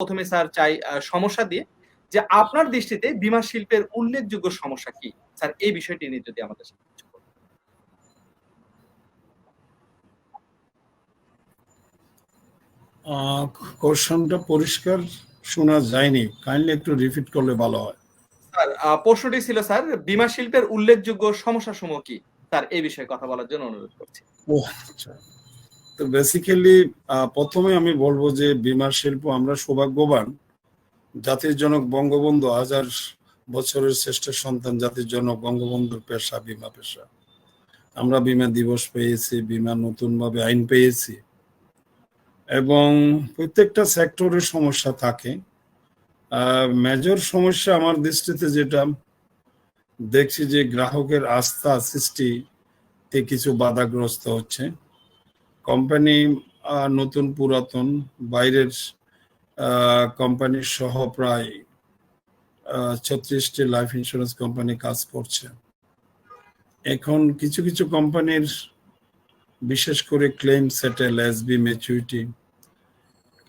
প্রথমে স্যার চাই সমস্যা দিয়ে যে আপনার দৃষ্টিতে বিমা শিল্পের উল্লেখযোগ্য সমস্যা কি? স্যার এই বিষয়টি নিয়ে যদি আমাদের সাথে কিছু। কোশ্চেনটা পরিষ্কার শোনা যায়নি। কাইন্ডলি একটু রিপিট করলে ভালো হয়। স্যার প্রশ্নটি ছিল স্যার বিমা শিল্পের উল্লেখযোগ্য সমস্যা সমূহ কি? স্যার এই বিষয়ে কথা বলার জন্য অনুরোধ করছি। ও আচ্ছা। তো বেসিক্যালি প্রথমে আমি বলব যে বিমা শিল্প আমরা সৌভাগ্যবান। জাতির জনক বঙ্গবন্ধু হাজার বছরের শ্রেষ্ঠ সন্তান, জাতির জনক বঙ্গবন্ধুর পেশা, বিমা পেশা। আমরা বিমা দিবস পেয়েছি, বিমা নতুনভাবে আইন পেয়েছি। এবং প্রত্যেকটা সেক্টরের সমস্যা থাকে। মেজর সমস্যা আমার দৃষ্টিতে যেটা, দেখছি যে গ্রাহকের আস্থা সৃষ্টিতে কিছু বাধাগ্রস্ত হচ্ছে। কোম্পানি নতুন পুরাতন, বাইরের কোম্পানি সহ প্রায় ছত্রিশটি লাইফ ইন্স্যুরেন্স কোম্পানি কাজ করছে। এখন কিছু কিছু কোম্পানির বিশেষ করে claim settle SB maturity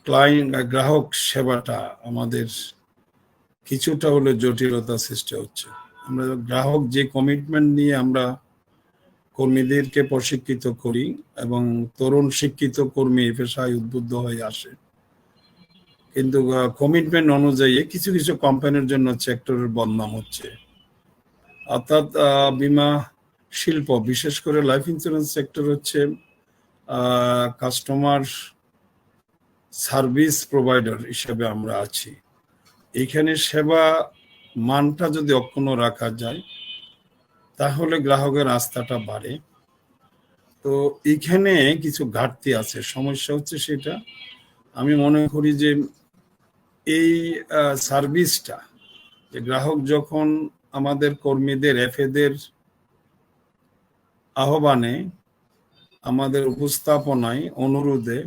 client গ্রাহক সেবাটা আমাদের কিছুটা হলে জটিলতা সৃষ্টি হচ্ছে। আমরা গ্রাহক যে কমিটমেন্ট নিয়ে আমরা কর্মীদেরকে প্রশিক্ষিত করি এবং তরুণ শিক্ষিত কর্মী পেশায় উদ্বুদ্ধ হয়ে আসে। কিন্তু কমিটমেন্ট অনুযায়ী কিছু কিছু কোম্পানির জন্য সেক্টরের বদনাম হচ্ছে। অর্থাৎ বিমা শিল্প, বিশেষ করে লাইফ ইন্স্যুরেন্স সেক্টর হচ্ছে কাস্টমার সার্ভিস প্রোভাইডার হিসেবে আমরা আছি। এখানে সেবা মানটা যদি অক্ষুণ্ণ রাখা যায় তাহলে গ্রাহকের আস্থাটা বাড়ে। তো এখানে কিছু ঘাটতি আছে। সমস্যা হচ্ছে সেটা, আমি মনে করি যে এই সার্ভিসটা, যে গ্রাহক যখন আমাদের কর্মীদের এফেদের আহ্বানে আমাদের উপস্থাপনায়, অনুরোধে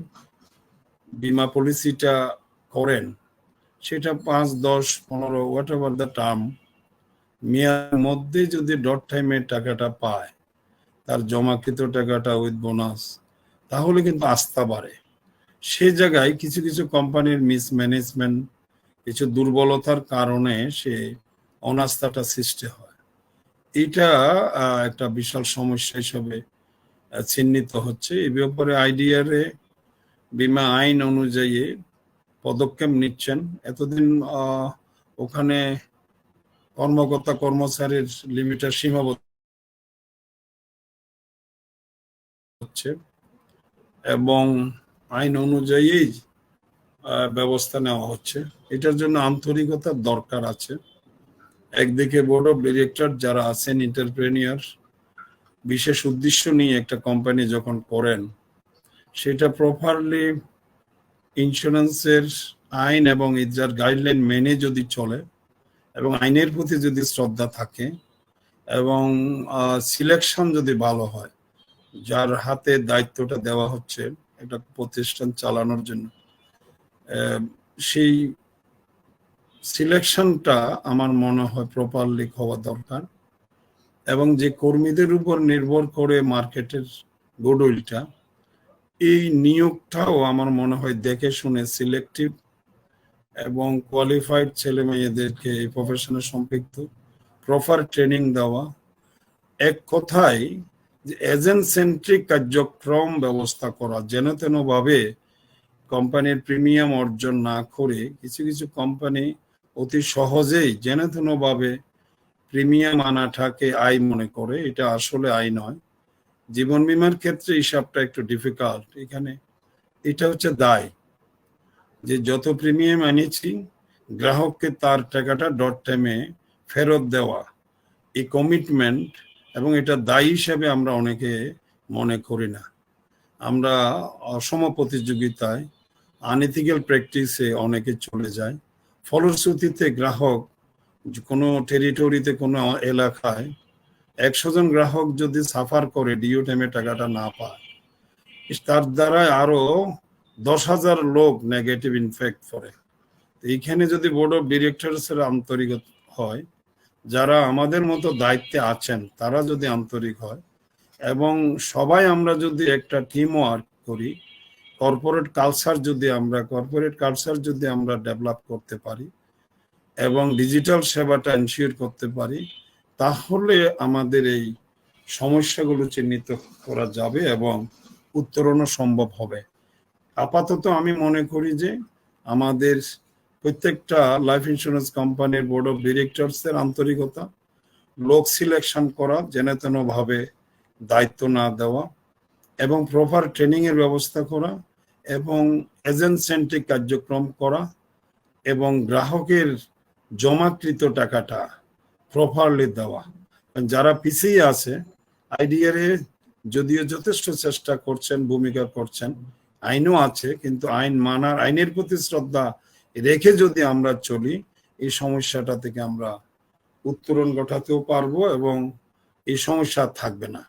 বিমা পলিসিটা করেন, সেটা পাঁচ, দশ, পনেরো হোয়াট এভার দ্য টার্ম মেয়ার মধ্যে যদি ডট টাইমে টাকাটা পায়, তার জমাকৃত টাকাটা উইথ বোনাস তাহলে কিন্তু আস্থা বাড়ে। সে জায়গায় কিছু কিছু কোম্পানির মিসম্যানেজমেন্ট কিছু দুর্বলতার কারণে সে অনাস্থাটা সৃষ্টি হয়। এটা একটা বিশাল সমস্যা হিসেবে চিহ্নিত হচ্ছে। এই ব্যাপারে আইডিয়ারে বিমা আইন অনুযায়ী পদক্ষেপ নিচ্ছেন। এতদিন ওখানে কর্মকর্তা কর্মচারীর লিমিটের সীমাবদ্ধ হচ্ছে এবং আইন অনুযায়ী ব্যবস্থা নেওয়া হচ্ছে। এটার জন্য আন্তরিকতার দরকার আছে। একদিকে বোর্ড অফ ডিরেক্টর যারা আছেন ইন্টারপ্রেনিয়ার বিশেষ উদ্দেশ্য নিয়ে একটা কোম্পানি যখন করেন, সেটা প্রপারলি ইন্স্যুরেন্সের আইন এবং যার গাইডলাইন মেনে যদি চলে এবং আইনের প্রতি যদি শ্রদ্ধা থাকে এবং সিলেকশন যদি ভালো হয়, যার হাতে দায়িত্বটা দেওয়া হচ্ছে একটা প্রতিষ্ঠান চালানোর জন্য সেই সিলেকশনটা আমার মনে হয় প্রপারলি হওয়া দরকার এবং যে কর্মীদের উপর নির্ভর করে মার্কেটের গুডউইলটা এই নিয়োগটাও আমার মনে হয় দেখে শুনে সিলেক্টিভ এবং কোয়ালিফাইড ছেলে মেয়েদেরকে এই প্রফেশনে সম্পৃক্ত প্রপার ট্রেনিং দেওয়া। এক কথায় যে এজেন্ট সেন্ট্রিক কার্যক্রম ব্যবস্থা করা, যেন তেন ভাবে কোম্পানির প্রিমিয়াম অর্জন না করে কিছু কিছু কোম্পানি অতি সহজেই যেন তেন ভাবে প্রিমিয়াম আনাটাকে আয় মনে করে, এটা আসলে আয় নয়। জীবন বিমার ক্ষেত্রে হিসাবটা একটু ডিফিকাল্ট এখানে এটা হচ্ছে দায়। যে যত প্রিমিয়াম আনিয়েছি গ্রাহককে তার টাকাটা ডট টাইমে ফেরত দেওয়া, এই কমিটমেন্ট এবং এটা দায়ী হিসাবে আমরা অনেকে মনে করি না। আমরা অসম প্রতিযোগিতায় আনইথিক্যাল প্র্যাকটিসে অনেকে চলে যায়। ফলশ্রুতিতে গ্রাহক কোনো টেরিটরিতে কোনো এলাকায় একশো জন গ্রাহক যদি সাফার করে ডিও টাইমে টাকাটা না পায়, তার দ্বারা আরও দশ হাজার লোক নেগেটিভ ইনফেক্ট করে। এইখানে যদি বোর্ড অফ ডিরেক্টরস এর আন্তরিক হয়, যারা আমাদের মতো দায়িত্বে আছেন, তারা যদি আন্তরিক হয়, এবং সবাই আমরা যদি একটা টিম ওয়ার্ক করি কর্পোরেট কালচার যদি আমরা কর্পোরেট কালচার যদি আমরা ডেভেলপ করতে পারি, এবং ডিজিটাল সেবাটা এনশিওর করতে পারি, তাহলে আমাদের এই সমস্যাগুলো চিহ্নিত করা যাবে এবং উত্তরণও সম্ভব হবে। আপাতত আমি মনে করি যে আমাদের প্রত্যেকটা লাইফ ইন্স্যুরেন্স কোম্পানির বোর্ড অফ ডিরেক্টরসের আন্তরিকতা, লোক সিলেকশন করা যেন তেন ভাবে দায়িত্ব না দেওয়া এবং প্রপার ট্রেনিং এর ব্যবস্থা করা এবং এজেন্ট সেন্ট্রিক কার্যক্রম করা এবং গ্রাহকের জমাকৃত টাকাটা প্রপারলি দেওয়া। যারা পিছিয়ে আছে আইডিআরে যদিও যথেষ্ট চেষ্টা করছেন, ভূমিকা করছেন আইনও আছে, কিন্তু আইন মানার, আইনের প্রতি শ্রদ্ধা রেখে যদি আমরা চলি, এই সমস্যাটা থেকে আমরা উত্তরণ ঘটাতেও পারব এবং এই সমস্যা থাকবে না।